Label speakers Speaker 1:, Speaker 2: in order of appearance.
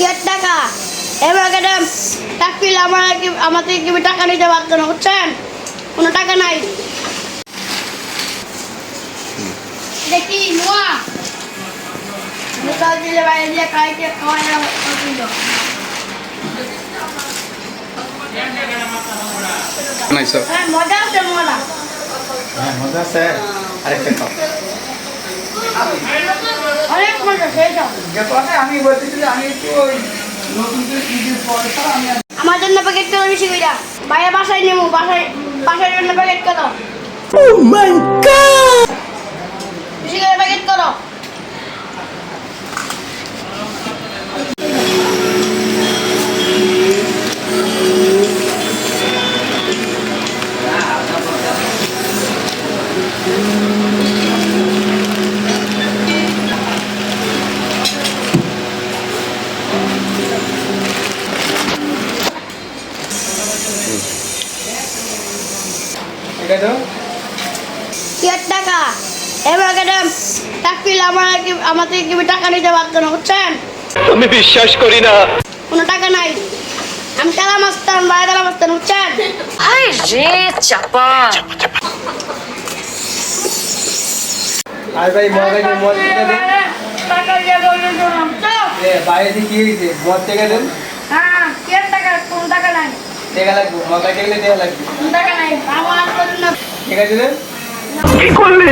Speaker 1: কি টাকা। এবার ম্যাডাম চাকরি আমার কি- আমার থেকে কি টাকা নিতে পারতো না বুঝছেন? কোনো টাকা নাই। দেখি নোয়া। নিকাল দিলে বাইরে দিয়ে খাইতে হ্যাঁ মজা আছে মজা।
Speaker 2: হ্যাঁ মজা আছে। আরেকটা খাও।
Speaker 1: সেই সব
Speaker 2: আমি বলতেছি যে আমি একটু ওই নতুন করে ঈদের পরে ছাড়া আমি
Speaker 1: আমার জন্য প্যাকেট করো বেশি কইরা? বাইরে বাসায় নেব বাসায় বাসায় জন্য প্যাকেট করো ও মাই গড বেশি করে প্যাকেট করো।
Speaker 2: এটা দাও
Speaker 1: কি আর টাকা? এবার ম্যাডাম চাকরি আমার কি- আমার থেকে কি টাকা নিতে পারতো না বুঝছেন?
Speaker 3: আমি বিশ্বাস করি না।
Speaker 1: কোনো টাকা নাই। আমি টাকা মাস্তান বাইরে টাকা মাস্তান বুঝছেন?
Speaker 4: আরে রে চাপা।
Speaker 2: আর ভাই মদ
Speaker 1: টাকা দিয়ে বললেন তো
Speaker 2: এ বাইরে থেকে কি মদ থেকে দেন।
Speaker 1: হ্যাঁ কি টাকা? কোনো টাকা নাই।
Speaker 2: টাকা লাগবে থেকে গেলে টাকা লাগবে।
Speaker 1: কোনো টাকা নাই।
Speaker 2: ঠিক আছে দেন
Speaker 3: কি করলি?